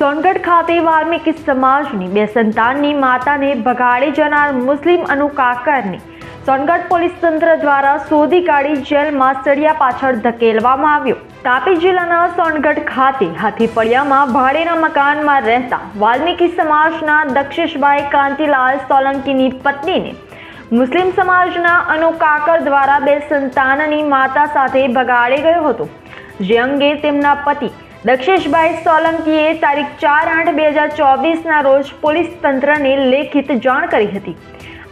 સોનગઢ ખાતે વાલ્મીકી સમાજની બે સંતાનની માતાને ભગાડી જનાર મુસ્લિમ અનુકાકરની સોનગઢ પોલીસ તંત્ર દ્વારા શોધી કાઢી જેલમાં સળિયા પાછળ ધકેલવામાં આવ્યો. તાપી જિલ્લાના સોનગઢ ખાતે હાથીપડિયામાં ભાડેના મકાનમાં રહેતા વાલ્મીકી સમાજના દક્ષેશભાઈ કાંતિલાલ સોલંકીની પત્નીને મુસ્લિમ સમાજના અનુકાકર દ્વારા બે સંતાનની માતા સાથે ભગાડી ગયો હતો. જે અંગે તેમના પતિ દક્ષેશભાઈ સોલંકીએ તારીખ ચાર આઠ બે હજાર ચોવીસના રોજ પોલીસ તંત્રને લેખિત જાણ કરી હતી.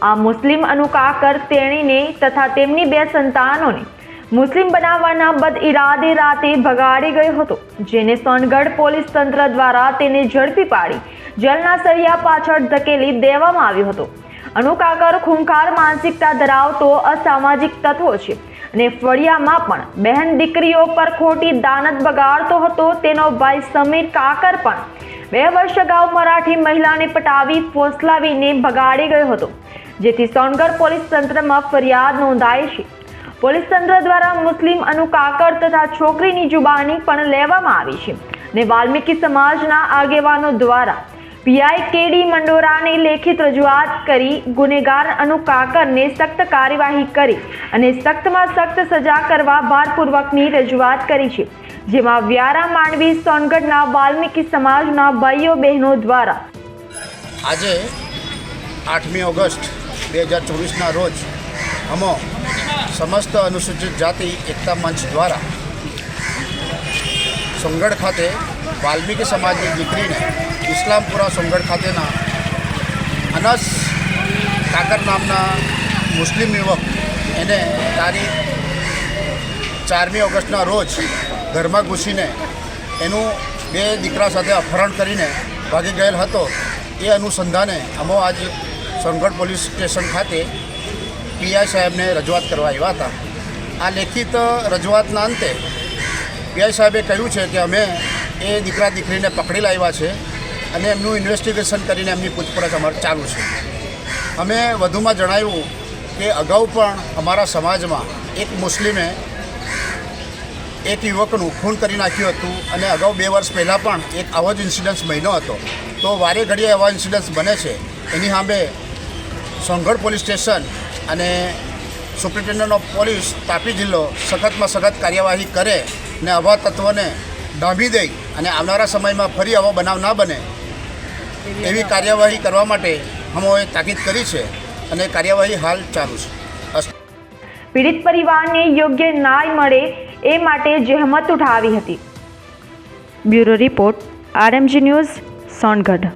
આ મુસ્લિમ અનુકાકર તેણીને તથા તેમની બે સંતાનોને મુસ્લિમ બનાવવાના બદ ઇરાદે રાતે ભગાડી ગયો હતો, જેને સોનગઢ પોલીસ તંત્ર દ્વારા તેને ઝડપી પાડી, જેલના સળિયા પાછળ ધકેલી દેવામાં આવ્યો હતો. અનુકાકર ખૂંખાર, માનસિકતા ધરાવતો અસામાજિક તત્વો છે. અને ફળિયામાં પણ બહેન દીકરીઓ પર ખોટી દાનત બગાડતો હતો તેનો ભાઈ સમીર કાકર પણ બે વર્ષ અગાઉ મરાઠી મહિલાને પટાવી ફોસલાવીને ભગાડી ગયો હતો. જેથી સોનગઢ પોલીસ તંત્રમાં ફરિયાદ નોંધાઈ છે. પોલીસ તંત્ર દ્વારા મુસ્લિમ અનુકાકર તથા છોકરીની જુબાની પણ લેવામાં આવી છે. અને વાલ્મીકી સમાજના આગેવાનો દ્વારા પીઆઈ કેડી મંડોરાને લેખિત રજૂઆત કરી ગુનેગાર અનુકાકરને સખ્ત કાર્યવાહી કરી અને સખ્તમાં સખ્ત સજા કરવા ભારપૂર્વકની રજૂઆત કરી છે, જેમાં વ્યારા માંડવી સોનગઢના વાલ્મીકી સમાજના ભાઈઓ બહેનો દ્વારા આજે આઠમી ઓગસ્ટ બે હજાર ચોવીસના રોજ અમો સમસ્ત અનુસૂચિત જાતિ એકતા મંચ દ્વારા સોનગઢ ખાતે વાલ્મીકી સમાજની દીકરીને ઇસ્લામપુરા સોમગઢ ખાતેના અનસ કાકર નામના મુસ્લિમ યુવક, એને તારીખ ચારમી ઓગસ્ટના રોજ ઘરમાં ઘૂસીને એનું બે દીકરા સાથે અપહરણ કરીને ભાગી ગયેલ હતો. એ અનુસંધાને અમો આજ સોનગઢ પોલીસ સ્ટેશન ખાતે પીઆઈ સાહેબને રજૂઆત કરવા આવ્યા હતા. આ લેખિત રજૂઆતના અંતે પીઆઈ સાહેબે કહ્યું છે કે અમે એ દીકરા દીકરીને પકડી લાવ્યા છે અને એમનું ઇન્વેસ્ટિગેશન કરીને એમની પૂછપરછ અમારે ચાલુ છે. અમે વધુમાં જણાવ્યું કે અગાઉ પણ અમારા સમાજમાં એક મુસ્લિમે એક યુવકનું ખૂન કરી નાખ્યું હતું અને અગાઉ બે વર્ષ પહેલાં પણ એક આવો જ ઇન્સિડન્સ બન્યો હતો. તો વારે ઘડીએ એવા ઇન્સિડન્સ બને છે. એની સામે સોનગઢ પોલીસ સ્ટેશન અને સુપ્રિન્ટેન્ડન્ટ ઓફ પોલીસ તાપી જિલ્લો સખતમાં સખત કાર્યવાહી કરે ને આવા તત્વોને ડાંભી દઈ અને આવનારા સમયમાં ફરી આવો બનાવ ના બને એવી કાર્યવાહી કરવા માટે અમોએ તાકીદ કરી છે અને કાર્યવાહી હાલ ચાલુ છે. પીડિત પરિવારને યોગ્ય ન્યાય મળે એ માટે જહેમત ઉઠાવી હતી bureau report, RMG news, Songadh